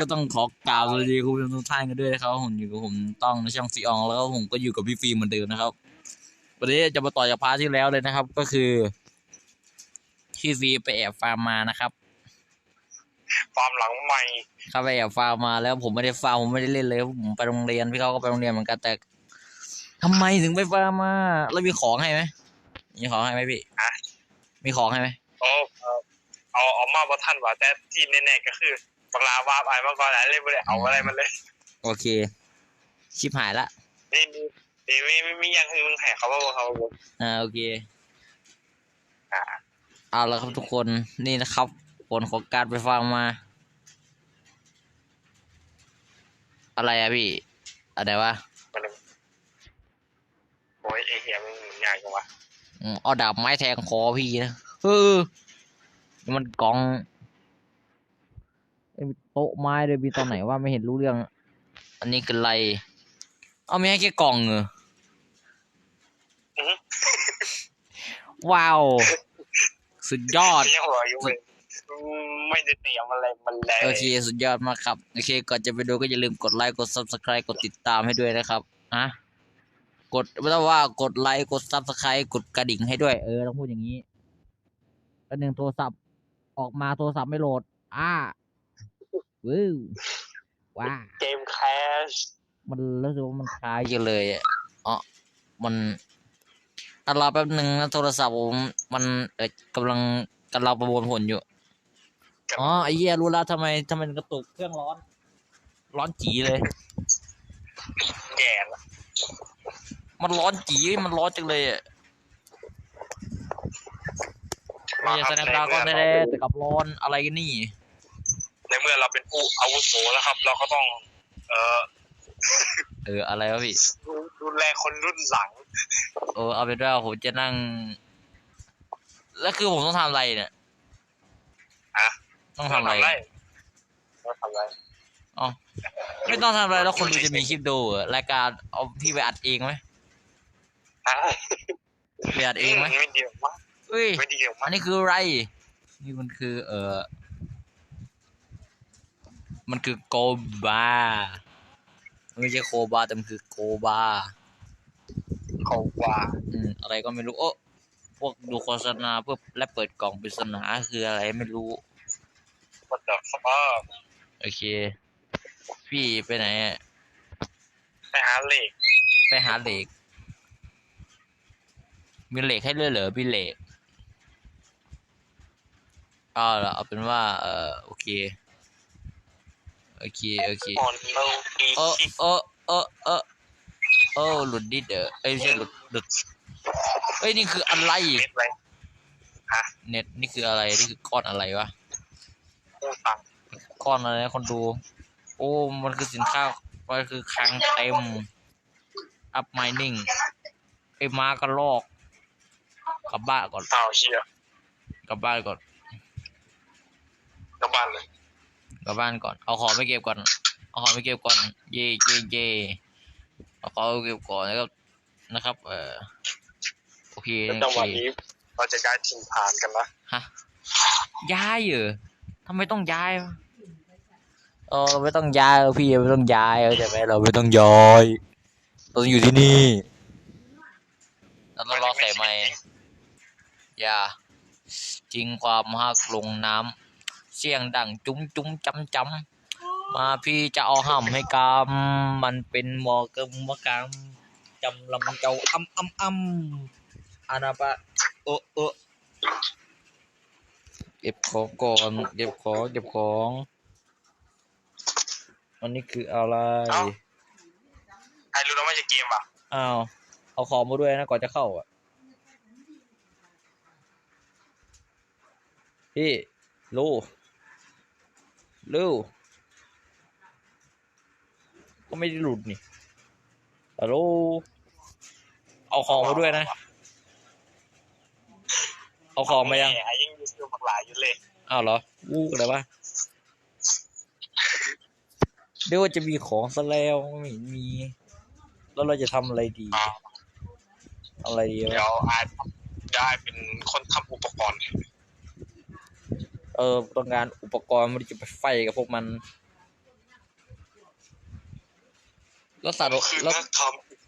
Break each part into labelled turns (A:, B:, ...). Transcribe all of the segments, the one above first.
A: ก็ต้องขอกล่าวสวัสดีคุณผู้ชมทุกท่านกันด้วยนะครับผมอยู่กับผมต้องในช่องซีอองแล้วก็ผมก็อยู่กับพี่ฟิล์มเหมือนเดิมนะครับวันนี้จะมาต่อจากพาร์ทที่แล้วเลยนะครับ ก็คือพี่ฟิล์มไปแอบฟาร์มมานะครับ
B: ฟาร์มหลังใหม่
A: เขาไปแอบฟาร์มมาแล้วผมไม่ได้ฟาร์มผมไม่ได้เล่นเลยผมไปโรงเรียนพี่เขาก็ไปโรงเรียนเหมือนกันแต่ทำไมถึงไปฟาร์มมา แล้วมีของให้ไหมมีของให้ไหมพี่
B: อะ
A: มีของให้ไหม
B: โอ้เอ่อเอาเอามาบ่ทันว่าแต่ที่แน่ๆก็คือ ปลาวาบไอ้มาก่อนแล้วเลยไม่ได้เอาอะไรมันเลย
A: โอเค ชิบหายละ
B: นี่นี่นี่มีมีมีอยังคือมึงแห่เขาว่าบ่เขาบ่
A: อ่าโอเค
B: อ่า
A: เอาละครับทุกคนนี่นะครับ ผลของการไปฟังมา อะไรอะพี่ อะไรวะ
B: มันเลยโอ้ยไอ้เหี้ยมึงมันยากจังวะ
A: อืมเอาดาบไม้แทงคอพี่นะเออนี่มันกล่องเอ้ย โต๊ะไม้เลยมีตอนไหนว่าไม่เห็นรู้เรื่อง อันนี้คืออะไร เอาไม่ให้แค่กล่องเหรอ
B: อื้อหือ
A: ว้าว สุดยอด
B: ยังหัวอยู่เลยไม่ได้เตรียมอะไรมันเลย
A: โอเค สุดยอดมากครับ โอเค ก่อนจะไปดูก็อย่าลืมกดไลค์ กด subscribe กดติดตามให้ด้วยนะครับอะกดไม่ต้องว่ากดไลค์ กด subscribe กดกระดิ่งให้ด้วย เออ ต้องพูดอย่างนี้ก็หนึ่งโทรศัพท์ ออกมาโทรศัพท์ไม่โหลดอ่า ว้าวว้า
B: เกมแคช
A: มันรู้สึกว่ามันคล้ายกันเลยอะอ๋อมันอันรอแป๊บหนึ่งนะโทรศัพท์ผมมันเออกำลังกำลังประมวลผลอยู่อ๋อไอ้เหี้ยรู้แล้วทำไมทำไมมันกระตุกเครื่องร้อน ร้อนจีเลย
B: แย่ละ
A: มันร้อนจีมันร้อนจังเลยอะไม่ใช่สแนปดราก้อนแท้ๆแต่กับร้อนอะไรกันนี่
B: ในเมื่อเราเป็นผู้อาวุโสแล้วครับ เราก็ต้อง เอ่อ
A: เอออะไรวะพี่
B: ดูดูแลคนรุ่นหลัง
A: เออเอาเป็นว่าผมจะนั่ง แล้วคือผมต้องทำอะไรเนี่ย
B: อะ
A: ต้องทำอะไร
B: ต้องทำอะไร
A: อ๋อไม่ต้องทำอะไรแล้วคนดูจะมีคลิปดูเหรอรายการเอาพี่ไปอัดเองไหม
B: อะ
A: ไปอัดเองไหม
B: ไม่เดียวมาก
A: เฮ้ย
B: ไม่เดียว
A: อั
B: มานก
A: นี้คืออะไรนี่มันคือ เออ มันคือโกบามันไม่ใช่โคบาแต่มันคือโกบา
B: เขาว่า
A: อืมอะไรก็ไม่รู้โอ้พวกดูโฆษณาเพื่อและเปิดกล่องปริศนาคืออะไรไม่รู้
B: มันจะสภาพ
A: โอเค พี่ไปไหนอะ
B: ไปหาเหล็ก
A: ไปหาเหล็ก มีเหล็กให้เลยเหรอพี่เหล็กเอาละเอาเป็นว่า เออโอเค โอเค โอเค
B: อ่อนโลดี
A: เออเออเออเออเออหลุดดิเดอเอ้ยไม่ใช่หลุดหลุดเอ้ยนี่คืออะไร
B: เม็ดไร
A: เน็ตนี่คืออะไร นี่คือก้อนอะไรวะ
B: ผู้ตัง
A: ก้อนอะไรนะคนดู โอ้ มันคือสินค้า มันคือคลังเต็ม อัพไมนิ่งไอ้ม้ากระลอก กลับบ้านก่อน
B: เต่าเชีย
A: กลับบ้านก่อน
B: กลับบ้านเลย
A: ก ลับบ้านก่อน เอาของไปเก็บก่อน เอาของไปเก็บก่อน เย่เย่เย่เอาของไปเก็บก่อนนะครับ นะครับ เออโอเค
B: แล้ว
A: โอ
B: จังห
A: เค
B: วะนี้เราจะย้ายถิ่นฐานกันนะ
A: ฮะ ย้ายเหรอทำไมต้องย้ายวะเออไม่ต้องย้ายหรอกพี่ไม่ต้องย้ายเข้าใจไหมเราไม่ต้องย้อยเราต้องอยู่ที่นี่เราต้องรอใส่ไม้อย่าทิ้งความหักลงน้ำ เสียงดังจุ้มจุ้มจำจำมาพี่จะเอาห้ำให้กำมันเป็นหมอกึมมะกำจำลำเจ้าอ้ำอ้ำอ้ำอานาปะโอะโอะเก็บของก่อนเก็บของเก็บของวันนี้คืออะไร
B: ไอ้รู้แล้วไม่ใช่เกมว่ะ
A: อ้าวเอาของมาด้วยนะก่อนจะเข้าอะพี่ ลูลูก็ไม่ได้หลุดนี่ฮัลโหลเอาของมาด้วยนะ เอาของมายัง
B: แไอ้ยังอยูซิลผักหลายอยู่เลย
A: อ้าวเหรอวูอะไรวะเดี๋ยวว่าจะมีของซะแล้วไม่มี แล้วเราจะทำอะไรดี
B: อ่า
A: อะไรดี
B: เดี๋ยว
A: วะ
B: ไอ้ได้เป็นคนทำอุปกรณ์
A: เออต้องการอุปกรณ์มันจะไปไฟกับพวกมัน แล้วสัตว์
B: คือ
A: แล้ว
B: นักท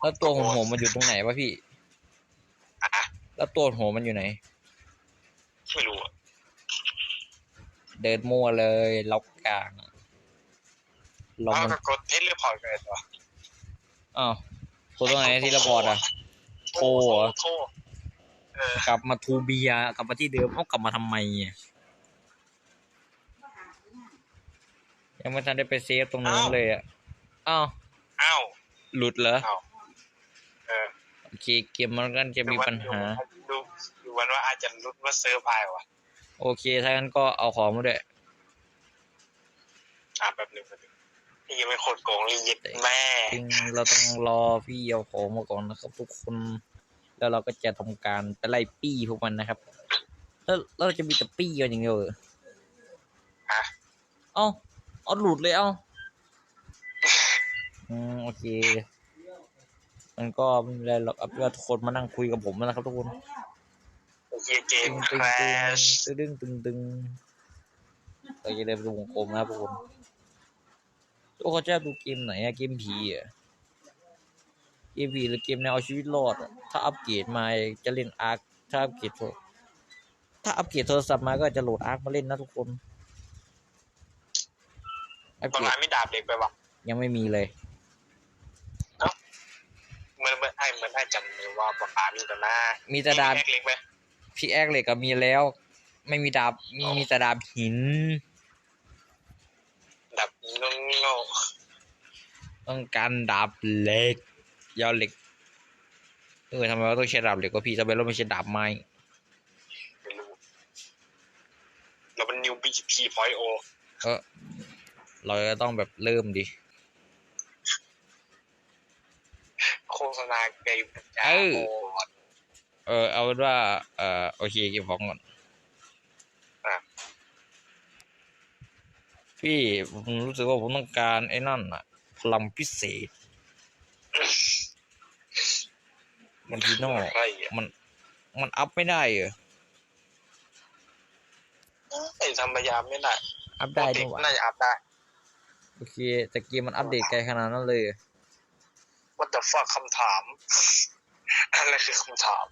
A: แล้วตัวหัวหัวมันอยู่ตรงไหนวะพี่ำ
B: อะ
A: แล้วตัวหัวมันอยู่ไหน
B: ไม่รู้อะ
A: เดินมั่วเลยล็อกกลางอะลอง
B: เอา
A: มัน
B: ก็กดเทเลพอร์ตกันตัว
A: อ้าวตัวตรงไหนที่ระบอดอะโทรเหรอ
B: โทรเออก
A: ลับมาทูเบียกลับมาที่เดิมเขากลับมาทำไมอะยั งไม่ทันได้ไปเซฟตรงนู้นเลยอะอ้าว
B: อ้าว
A: หลุดเหรอ
B: เออ
A: โอเคเกมมันก็จะมีปัญหา
B: ดูดูวันว่าอาจจะรุดว่าเซิร์ฟไอว่ะ
A: โอเคถ้างั้นก็เอาของมาด้วย
B: อะแบบหนึ่งแบบหนึ่งนี่ยังไม่โคตรโกงเลยเย็ดแม่
A: จริงเราต้องรอพี่เอาของมาก่อนนะครับ ทุกคน แล้วเราก็จะทำการไปไล่ปี้พวกมันนะครับแล้วแล้วเราจะมีแต่ปี้กันอย่างเดียวเหรอ
B: ฮะ
A: เอ้า เอาหลุดเลยเอ้าอืมโอเค มันก็ไม่เป็นไรหรอกเอาเป็นว่าทุกคนมานั่งคุยกับผมนะครับทุกคน
B: เฮียเก
A: ตึ
B: ม
A: ง
B: แค
A: ตึง
B: ร
A: ตึ
B: ช
A: งตึงตึงตึงเราจะเดินไปดูวงกลมนะครับทุกคนทุกคนจะดูเกมไหนอะเกมผีอะเกมผีหรือเกมแนวเอาชีวิตรอดอะถ้าอัปเกรดมาจะเล่นอาร์คถ้าอัปเกรดโทรถ้าอัปเกรดโทรศัพท์มาก็จะโหลดอาร์คมาเล่นนะทุกคน อัป
B: ตอน
A: เกร
B: นั้
A: ด
B: นไม่ดาบเด็กไปวะ
A: ยังไม่มีเลย
B: เหมือนเหมือนไอ้เหมือนไอ้จำเลยว่าปากกามีแต่หน้า
A: มีแต่ดาบ
B: แเล็กไหม
A: พี่แอกเหล็กก็มีแล้ว ไม่มีดาบมีมีแต่ดาบหิน
B: ดับงงงง
A: ต้องการดาบเหล็กยาวเหล็กเออทำไมเราต้องใช้ดาบเหล็กวะพี่ทำไมเราไม่ใช้ดาบไม้
B: ไม่รู้แล้วมันนิวบีพีพอยโอ
A: เออ เราจะต้องแบบเริ่มดิ
B: โฆษณาเกมจ้า
A: เออ
B: โอ้
A: เออ เอาเป็นว่า เออโอเคเก็บของก่อน
B: อะ
A: พี่ผมรู้สึกว่าผมต้องการไอ้นั่นอะพลังพิเศษ มันทีโน่
B: อะไรอะ
A: มัน มันอัพไม่ได้เหรอ
B: ไอ้ทำพยายามไม่ได้
A: อัพได้
B: เด็
A: นี่
B: ก
A: หว่า
B: น่าจะอัพได้
A: โอเคแต่เกมมันอัปเดตไกลขนาดนั้นเลยเหรอ
B: What the fuck คำถาม อะไรคือคำถาม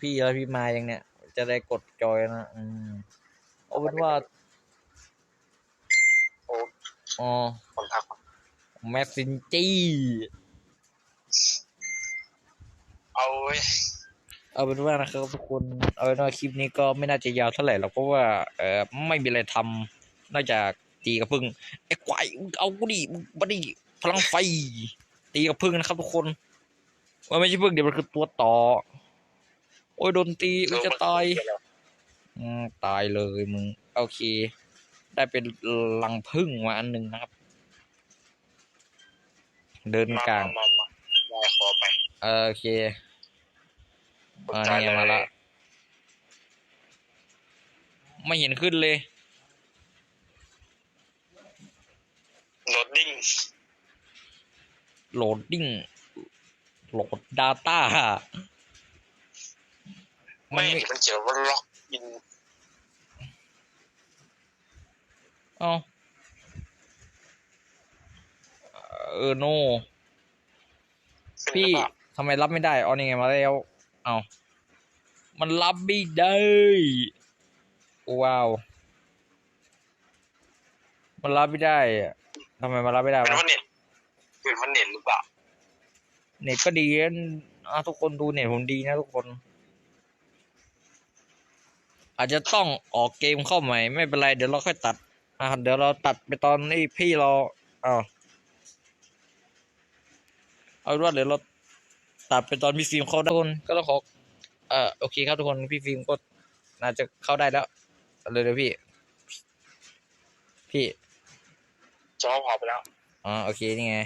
A: พี่แล้วพี่มายังเนี่ย จะได้กดจอยนะ อืมเอาเป็นว่า
B: โอ้
A: อ๋อ
B: คนทัก
A: แมสซินจี้
B: เอาเว้ย
A: เอาเป็นว่านะครับทุกคนเอาเป็นว่าคลิปนี้ก็ไม่น่าจะยาวเท่าไหร่หรอกเพราะว่า เออไม่มีอะไรทำนอกจาก ตีกับพึ่งไอ้ควายมึงเอากูดิมึงมาดิพลังไฟ ตีกับพึ่งนะครับทุกคนว่าไม่ใช่พึ่งเดี๋ยวมันคือตัวต่อ โอ้ยโดนตีอุ้ยจะตายอืมตายเลยมึงโอเค ได้เป็นลังพึ่งมาอันหนึ่งนะครับ เดิน
B: มาก
A: ลาง
B: มามาได้ขอไป
A: เออโอเค
B: สน
A: อ่า
B: ใจ
A: เนี่ย
B: เลย
A: มาละไม่เห็นขึ้นเลย
B: โหลดดิ้ง
A: โหลดดิ้งโหลด Data มั
B: ไม่
A: นไม่
B: มันเขียนว่าล็อกอิน
A: เอ้าเออโนพี่ทำไมรับไม่ได้อ๋อนี่ไงมาแล้ว เอามันรับไม่ได้ว้าว มันรับไม่ได้อะ ทำไมมันรับไม่ได้
B: เป็น
A: วะ
B: ว่าเน็ตเป็นว่าเน็ตหรือเปล่า
A: เน็ตก็ดีนะอะทุกคนดูเน็ตผมดีนะทุกคน อาจจะต้องออกเกมเข้าใหม่ ไม่เป็นไร เดี๋ยวเราค่อยตัด อะเดี๋ยวเราตัดไปตอนนี้พี่เราอ้าวเอาเป็นว่าเดี๋ยวเราตัดไปตอนพี่ฟิล์มเข้าได้ทุกคนก็ต้องขอเอ่อโอเคครับทุกคนพี่ฟิล์มก็น่าจะเข้าได้แล้วเลยเดี๋ยวพี่ พี่
B: จอพอไปแล้ว
A: อ่าโอเคนี่ไง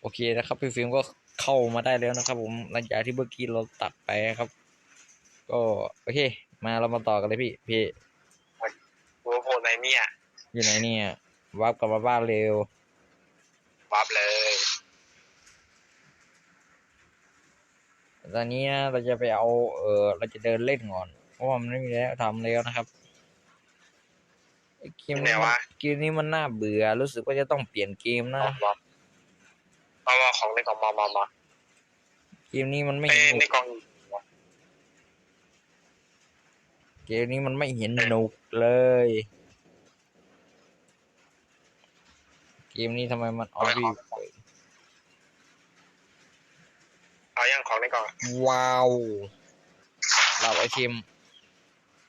A: โอเคนะครับพี่ฟิล์มก็เข้ามาได้แล้วนะครับ ผมหลังจากที่เมื่อกี้เราตัดไปนะครับ ก็โอเค มาเรามาต่อกันเลยพี่พี่
B: วัวโพไหนเนี่ย
A: อยู่ไหนเนี่ยวับกลับมาบ้านเร็ว
B: วับเลย
A: ตอนนี้นะเราจะไปเอาเออเราจะเดินเล่นก่อนเพราะว่ามันไม่มีแล้วทำแล้วนะครับ เอเกมนี้มันเกมนี้มันน่าเบื่อ รู้สึกว่าจะต้องเปลี่ยนเกมนะ
B: เอามาเอามาของในกล่องมามามา
A: เกมนี้มันไม่
B: เอ้
A: เห็น
B: ในกล่อง
A: เกมนี้มันไม่เห็นหนุกเลย เกมนี้ทำไมมันออรี
B: เอายังของในกล่อง
A: ว้าว เราไอเทม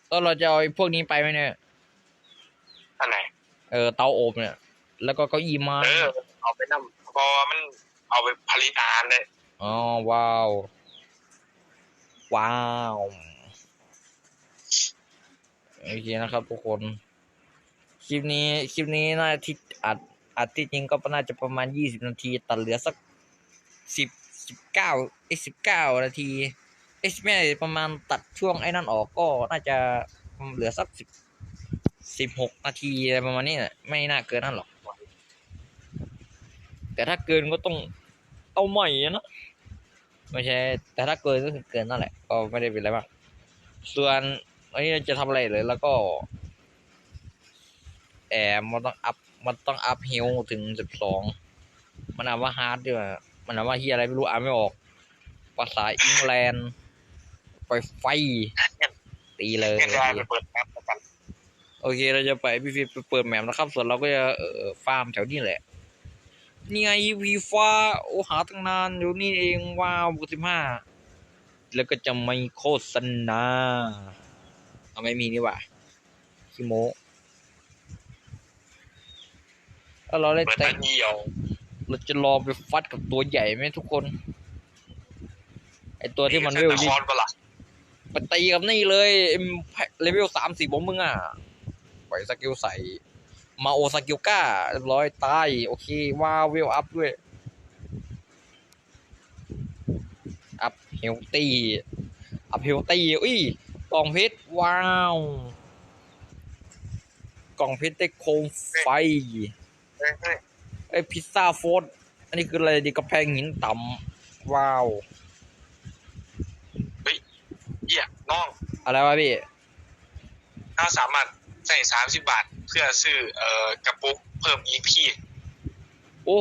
A: ก็เราจะเอาไอ้พวกนี้ไปไหมเนี่ย
B: อันไหน
A: เออเตาอบเนี่ย แล้วก็เก้าอี้ไม้
B: เออ เอาไปนั่เพราะว่ามันเอาไปผลิตอาหารเลย
A: อ๋อว้าว ว้าวโอเคนะครับทุกคน คลิปนี้คลิปนี้น่าที่อัดอัดที่จริงก็น่าจะประมาณยี่สิบนาที ตัดเหลือสักสิบสิบเก้าไอ้สิบเก้านาทีไอ้ไม่ประมาณตัดช่วงไอ้นั่นออกก็น่าจะเหลือสักสิบ สิบหกนาทีอะไรประมาณนี้แหละไม่น่าเกินนั่นหรอก แต่ถ้าเกินก็ต้องเอาใหม่อะนะไม่ใช่ แต่ถ้าเกินก็คือเกินนั่นแหละ ก็ไม่ได้เป็นอะไรมากส่วนอันนี้จะทำอะไรเลยแล้วก็แอบมันต้องอัพมันต้องอัพเฮลถึงสิบสองมันอ่านว่าฮาร์ดด้วยมันอ่านว่าเฮียอะไรไม่รู้อ่านไม่ออก ภาษาอังกฤษไปไฟตีเลย
B: เงินรายไปเปิดแอปแล้วกัน
A: โอเค เราจะไปพี่ฟิปไปเปิดแมปนะครับ ส่วนเราก็จะเอ่อฟาร์มแถวนี้แหละ นี่ไงวีฟ้าโอ้หาตั้งนานอยู่นี่เองว้าวบวกสิบห้าแล้วก็จะไม่โฆษณาเอาไม่มีนี่หว่าคิโมแล้วเราได้
B: เปิด
A: แต่
B: ตางเดียว
A: เราจะรอไปฟัดกับตัวใหญ่ไหมทุกคน ไอตัวที่มันเวล
B: น
A: ยี่
B: ครปะล่ะ
A: ไปตีกับนี่เลยเอ็มเลเวลสามสี่ของมึงอะป ล่อยสกิลใส่ มาโอสกิลก้าเรียบร้อยตายโอเคว้าวเวลอัพด้วย อัพเฮลตี้ อัพเฮลตี้อุ้ยกล่องเพชรว้าว กล่องเพชรได้โคมไฟ
B: เฮ้ยเฮ้ย
A: ไอยพิซซ่าโฟร์อันนี้คืออะไรดีกระแพงหินต่ำว้าว
B: เหี้ยน้อง
A: อะไรวะพี่
B: ถ้าสามารถ ใส่สามสิบบาท เพื่อซื้อเอ่อกระปุกเพิ่มอีกพี่
A: โอ้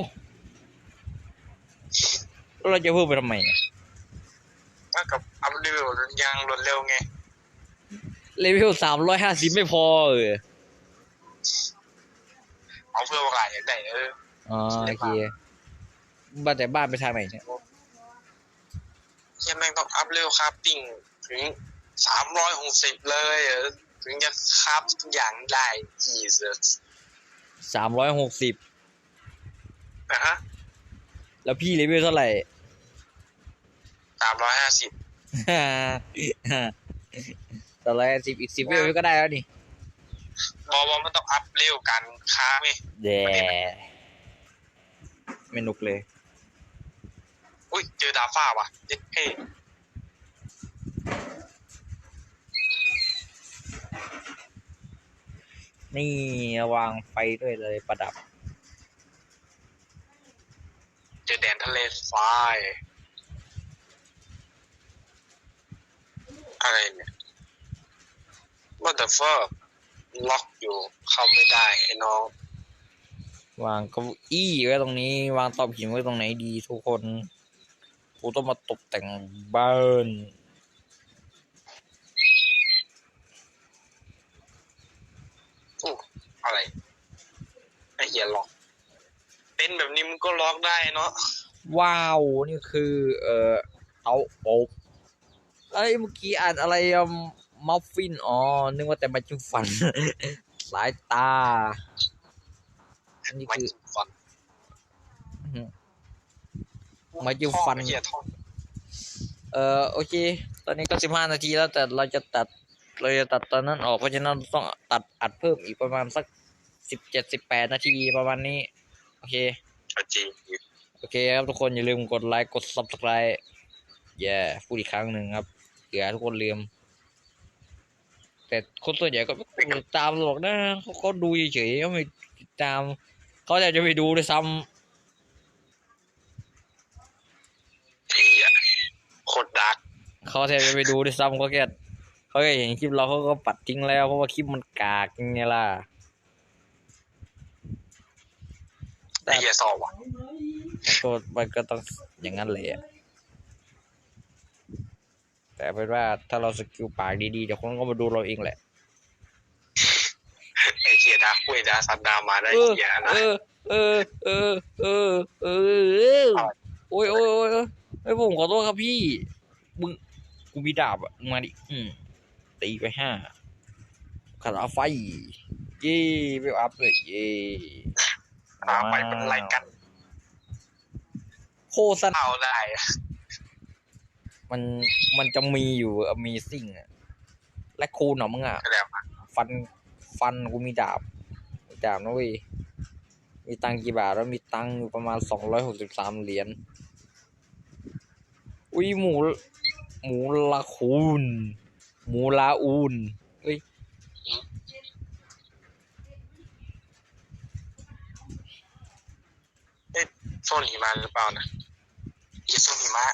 A: แล้วเราจะเพิ่มไปทำไมอะ
B: ถ้ากับอัพเลเวลยางรวดเร็วไง
A: เลเวลสามร้อยห้าสิบไม่พอเออ
B: เอาเพื่อว่าอะไรอย่างไรเออ
A: อ๋อโอเคบ้านแต่บ้านไปทางไหนเนี่ย
B: เฮียแม่งต้องอัพเร็วคราฟติ้งถึงสามร้อยหกสิบเลยเออ ถึงจะคราฟทุกอย่างได้จีเซส
A: สามร้อยหกสิบ
B: นะฮะ
A: แล้วพี่เลเวลเท่าไหร่
B: สามร้อยห้าสิบ
A: ต่อร้อยสิบอีกสิบเลเวลก็ได้แล้วนี่
B: บอกว่ามันต้องอัพเร็วกันค้าไหม
A: แด่ไม่นุกเลย
B: อุ้ยเจอดาฟ้าว่ะเจ็ดเท่
A: นี่วางไฟด้วยเลยประดับ
B: เจอแดนทะเลไฟอะไรเนี่ย What the fuck ล็อกอยู่เข้าไม่ได้ไอ้น้อง
A: วางเก้าอี้ไว้ตรงนี้ วางตอบหินไว้ตรงไหนดีทุกคน กูต้องมาตกแต่งบ้าน
B: อู้อะไร ไอเหี้ยล็อก เป็นแบบนี้มันก็ล็อกได้เนาะ
A: ว้าว นี่คือ เอ่อเตาอบเอ้ยเมื่อกี้อ่านอะไรอะมัฟฟิน อ๋อ นึกว่าแต่มาจิ้มฟัน สายตา อันนี้
B: ไม่
A: คือ
B: จิ้มฟัน
A: ไม้จิ้มฟัน
B: ท่อไอ้เหี้ยท่อ
A: เอ่อ โอเค ตอนนี้ก็สิบห้านาทีแล้วแต่เราจะตัด เราจะตัดตอนนั้นออก เพราะฉะนั้นต้องตัดอัดเพิ่มอีกประมาณสัก สิบเจ็ดสิบแปดนาทีประมาณนี้ โอเค
B: เอาจริง
A: โอเคครับทุกคนอย่าลืมกดไลค์กด subscribe แย่พูดอีกครั้งหนึ่งครับเผื่อทุกคนลืม แต่คนส่วนใหญ่ก็ไม่ติดตามหรอกนะเขาก็ดูเฉยๆเขาไม่ติดตาม เขาจะจะไปดูด้วยซ้
B: เหี้ยโคตรดักำ
A: เขาแทบจะไปดูด้วยซ้ำเขาแค่เขาแค่เห็นคลิปเราเขาก็ปัดทิ้งแล้วเพราะว่าคลิปมันกากยังไงล่ะ
B: ไอ้เหี้ยสอบว่ะ
A: มันก็มันก็ต้องอย่างนั้นเลยอะแต่เป็นว่าถ้าเราสกิลปากดีๆเดี๋ยวคนก็มาดูเราเองแหละ
B: ไอ้เหี้ยดาคุยดาสันดามาได้
A: เออ
B: เหี้ยนะ
A: เออเออเออเออเออโอ้ยโอ้ยโอ้ยโอ้ยไอ้ยผมขอโทษครับพี่มึงกูมีดาบอะมึงมาดิอืมตีไปห้าคาราไฟ เย่ไปอัพเลยเย่
B: ตามไปเป็นไรกัน
A: โคตรสน
B: เอาได้อะ
A: มันมันจะมีอยู่ Amazing อะและคูณเหรอมึงอะ
B: ก็แล้วอะ
A: ฟันฟันกูมีดาบมีดาบนะเว้ยมีตังค์กี่บาทแล้วมีตังค์อยู่ประมาณสองร้อยหกสิบสามเหรียญอุ้ยหมู หมูลาคูน หมูลาอูนเฮ้ย
B: โซนหิมะหรือเปล่านะไอ้โซนหิมะ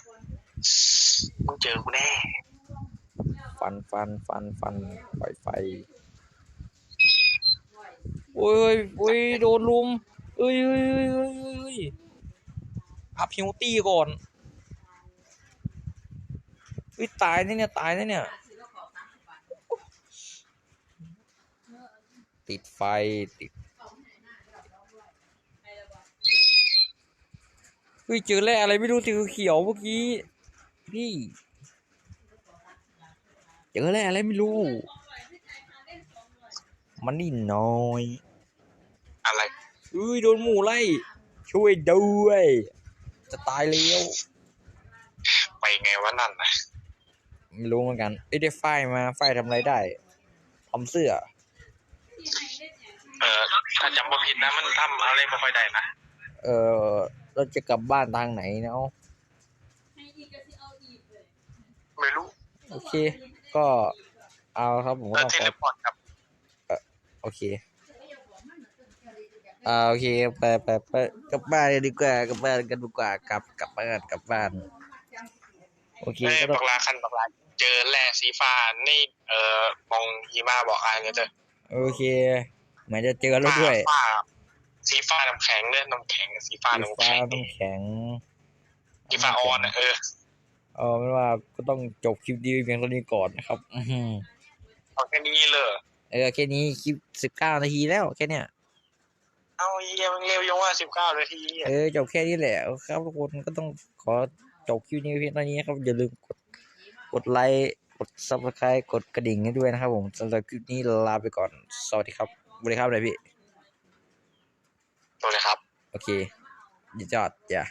B: มึงเจอกูแน่
A: ฟันฟันฟันฟันไฟไฟโอ้ยโอ้ยโดนลุมเอ้ยเอ้ยเอ้ยเอ้ยเอ้ยอัพฮิวตี้ก่อนเฮ้ยตายนะเนี่ยตายนะเนี่ย ติดไฟติด ฮ้ยเจอแร่อะไรไม่รู้สีเขียวๆเมื่อกี้พี่เจอแร่อะไรไม่รู้ มันนี่น้อย
B: อะไร
A: เอ้ยโดนหมูไล่ช่วยด้วย จะตายแล้ว
B: ไปไงวะนั่นนะ
A: ไม่รู้เหมือนกันเอ้ยได้ฝ้ายมาฝ้ายทำอะไรได้ทำเสื้อ
B: เออถ้าจำบ่ผิดนะมันทำอะไรไม่ค่อยได้นะ
A: เออ เราจะกลับบ้านทางไหนเนาะ
B: ไม่รู้
A: โอเค ก็เอาครับผม
B: เอ
A: ก็
B: อ
A: ต้อง
B: เท
A: ข
B: เล
A: อ
B: พอร์ตครับ
A: โอเคอ่าโอเคไปไปไปกลับบ้านกันดีกว่ากลับบ้านกันดีกว่ากลับกลับบ้านกลับบ้าน โอเค
B: เอ้ย
A: ก็ต้
B: บั
A: อง
B: กลาคันบักลาเจอแร่สีฟ้านี่เอ่อมองหิมะบอกอะไรเนี่ยเจอ
A: โอเคเหมือนจะเจอแล้วด้วย
B: ฟ้า สีฟ้าน้ำแข็งเนี่ยน้ำแข็งสีฟ้า
A: สี
B: น้ำ
A: ฟ้า
B: แข็ง
A: น้ำแข็ง
B: สีฟ้าออนนะเออ
A: เออไม่ว่าก็ต้องจบคลิปดีเพียงเท่านี้ก่อนนะครับอือหือ
B: เอาแค่นี้เลย
A: เออแค่นี้คลิปสิบเก้านาทีแล้วแค่เนี้ย
B: เอาเยี่ยมันเร็วยังว่าสิบเก้านาทีอะ
A: เออจบแค่นี้แหละครับทุกคนก็ต้องขอจบคลิปนี้เพียงเท่านี้ครับอย่าลืมกดกดไลค์กดซับสไครต์กดกระดิ่งให้ด้วยนะครับผมสำหรับคลิปนี้ลาไปก่อน สวัสดีครับสวัสดีครับเลยพี่
B: ตัวเลยครับ
A: โอเคยอดจ้ะ